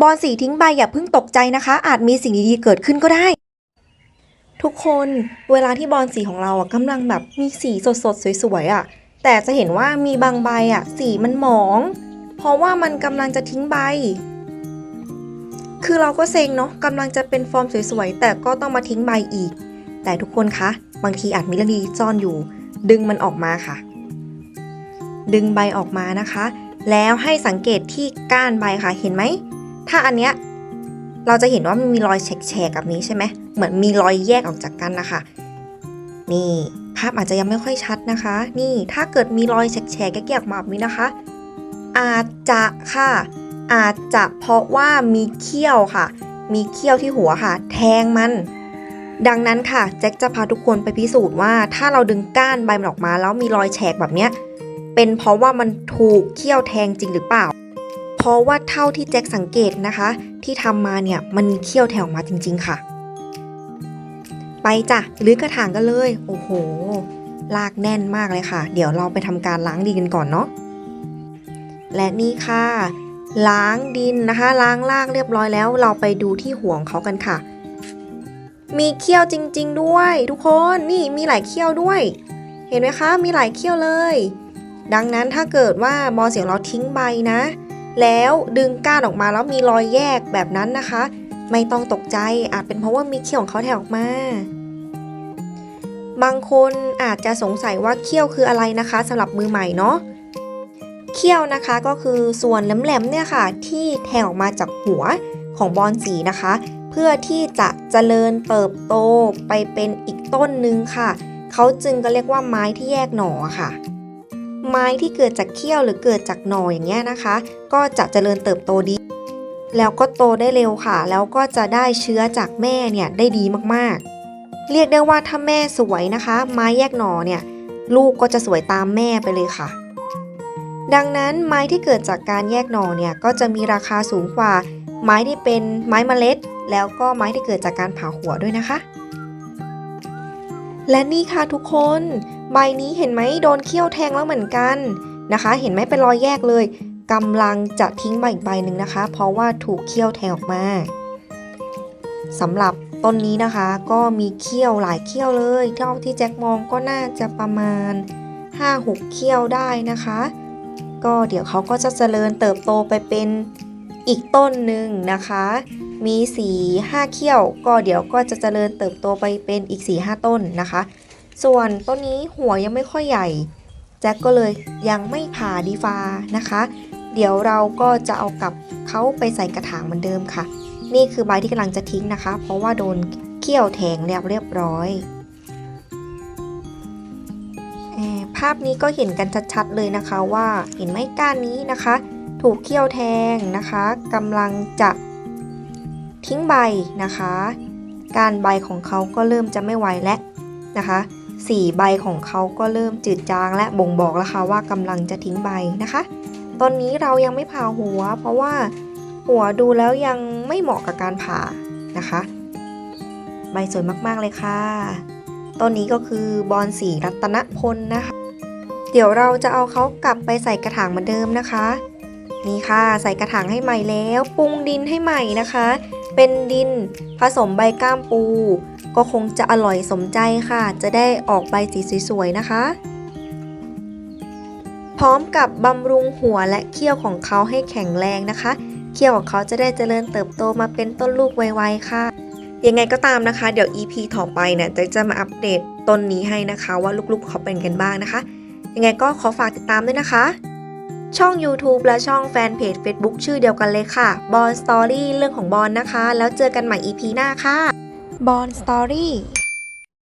บอลสีทิ้งใบอย่าเพิ่งตกใจนะคะ อาจมีสิ่งดีๆเกิดขึ้นก็ได้ ทุกคนเวลาที่บอลสีของเราอะกำลังแบบมีสีสดๆสวยๆอะ แต่จะเห็นว่ามีบางใบอะ สีมันหมอง เพราะว่ามันกำลังจะทิ้งใบ คือเราก็เซ็งเนาะกำลังจะเป็นฟอร์มสวยๆแต่ก็ต้องมาทิ้งใบอีก แต่ทุกคนคะ บางทีอาจมีเรื่องดีซ่อนอยู่ ดึงมันออกมาค่ะ ดึงใบออกมานะคะแล้วให้สังเกตที่ก้านใบค่ะ เห็นไหม ถ้าอันเนี้ยเราจะเห็นว่ามันมีรอยแฉกๆแบบนี้ใช่ไหมเหมือนมีรอยแยกออกจากกันนะคะ นี่ภาพอาจจะยังไม่ค่อยชัดนะคะ นี่ถ้าเกิดมีรอยแฉกๆแยกๆออกมาแบบนี้นะคะ อาจจะค่ะ อาจจะเพราะว่ามีเขี้ยวค่ะ มีเขี้ยวที่หัวค่ะ แทงมัน ดังนั้นค่ะแจ็คจะพาทุกคนไปพิสูจน์ว่า ถ้าเราดึงก้านใบมันออกมา แล้วมีรอยแฉกแบบเนี้ยเป็นเพราะว่ามันถูกเขี้ยวแทงจริงหรือเปล่า เพราะว่าเท่าที่แจ็คสังเกตนะคะ ที่ทำมาเนี่ยมันมีเขี้ยวแทงออกมาจริง ๆ ค่ะ ไปจ้ะหรือกระถางกันเลย โอ้โห ลากแน่นมากเลยค่ะ เดี๋ยวเราไปทำการล้างดินกันก่อนเนาะและนี่ค่ะ ล้างดินนะคะ ล้างลากเรียบร้อยแล้ว เราไปดูที่หัวงเขากันค่ะ มีเขี้ยวจริง ๆ ด้วย ทุกคนนี่มีหลายเขี้ยวด้วย เห็นไหมคะ มีหลายเขี้ยวเลย ดังนั้นถ้าเกิดว่าบอเสียงเราทิ้งใบนะ แล้วดึงก้านออกมาแล้วมีรอยแยกแบบนั้นนะคะ ไม่ต้องตกใจอาจเป็นเพราะว่ามีเขี้ยวของเขาแถวออกมา บางคนอาจจะสงสัยว่าเขี้ยวคืออะไรนะคะสำหรับมือใหม่เนาะเขี้ยวนะคะก็คือส่วนแหลมๆเนี่ยค่ะ ที่แทงออกมาจากหัวของบอลสีนะคะ เพื่อที่จะเจริญเติบโตไปเป็นอีกต้นหนึ่งค่ะ เขาจึงก็เรียกว่าไม้ที่แยกหน่อค่ะ ไม้ที่เกิดจากเขี้ยวหรือเกิดจากหน่ออย่างเงี้ยนะคะ ก็จะเจริญเติบโตดี แล้วก็โตได้เร็วค่ะ แล้วก็จะได้เชื้อจากแม่เนี่ยได้ดีมากๆ เรียกได้ว่าถ้าแม่สวยนะคะ ไม้แยกหน่อเนี่ยลูกก็จะสวยตามแม่ไปเลยค่ะ ดังนั้นไม้ที่เกิดจากการแยกหน่อเนี่ยก็จะมีราคาสูงกว่า ไม้ที่เป็นไม้เมล็ด แล้วก็ไม้ที่เกิดจากการผ่าหัวด้วยนะคะ และนี่ค่ะทุกคน ใบนี้เห็นไหมโดนเขี้ยวแทงแล้วเหมือนกันนะคะ เห็นไหมเป็นรอยแยกเลยกำลังจะทิ้งใบอีกใบหนึ่งนะคะ เพราะว่าถูกเขี้ยวแทงออกมาสำหรับต้นนี้นะคะก็มีเขี้ยวหลายเขี้ยวเลยเท่าที่แจ็คมองก็น่าจะประมาณ 5-6 เขี้ยวได้นะคะ ก็เดี๋ยวเขาก็จะเจริญเติบโตไปเป็นอีกต้นหนึ่งนะคะ มี4 5เขี้ยว ก็เดี๋ยวก็จะเจริญเติบโตไปเป็นอีก4 5ต้นนะคะ ส่วนต้นนี้หัวยังไม่ค่อยใหญ่แจ็คก็เลยยังไม่ผ่าดีฟานะคะ เดี๋ยวเราก็จะเอากลับเขาไปใส่กระถางเหมือนเดิมค่ะ นี่คือใบที่กำลังจะทิ้งนะคะ เพราะว่าโดนเขี้ยวแทงเรียบเรียบร้อยภาพนี้ก็เห็นกันชัดๆเลยนะคะว่าเห็นไหมก้านนี้นะคะ ถูกเขี้ยวแทงนะคะกำลังจะ ทิ้งใบนะคะ การใบของเขาก็เริ่มจะไม่ไหวแล้วนะคะสีใบของเขาก็เริ่มจืดจางและบ่งบอกแล้วค่ะว่ากำลังจะทิ้งใบนะคะ ตอนนี้เรายังไม่ผ่าหัว เพราะว่าหัวดูแล้วยังไม่เหมาะกับการผ่านะคะ ใบสวยมากๆเลยค่ะต้นนี้ก็คือบอนสีรัตนพลนะคะ เดี๋ยวเราจะเอาเขากลับไปใส่กระถางเหมือนเดิมนะคะ นี่ค่ะใส่กระถางให้ใหม่แล้วปรุงดินให้ใหม่นะคะ เป็นดิน ผสมใบก้ามปู ก็คงจะอร่อยสมใจค่ะ จะได้ออกใบสีสวยๆนะคะ พร้อมกับบำรุงหัวและเขี้ยวของเขาให้แข็งแรงนะคะ เขี้ยวของเขาจะได้เจริญเติบโตมาเป็นต้นลูกไวๆค่ะยังไงก็ตามนะคะ เดี๋ยว EP ต่อไปเนี่ยจะจะมาอัปเดตต้นนี้ให้นะคะ ว่าลูกๆเขาเป็นกันบ้างนะคะ ยังไงก็ขอฝากติดตามด้วยนะคะ ช่อง YouTube และช่องแฟนเพจ Facebook ชื่อเดียวกันเลยค่ะบอลสตอรี่เรื่องของบอลนะคะ แล้วเจอกันใหม่ EP หน้าค่ะบอลสตอรี่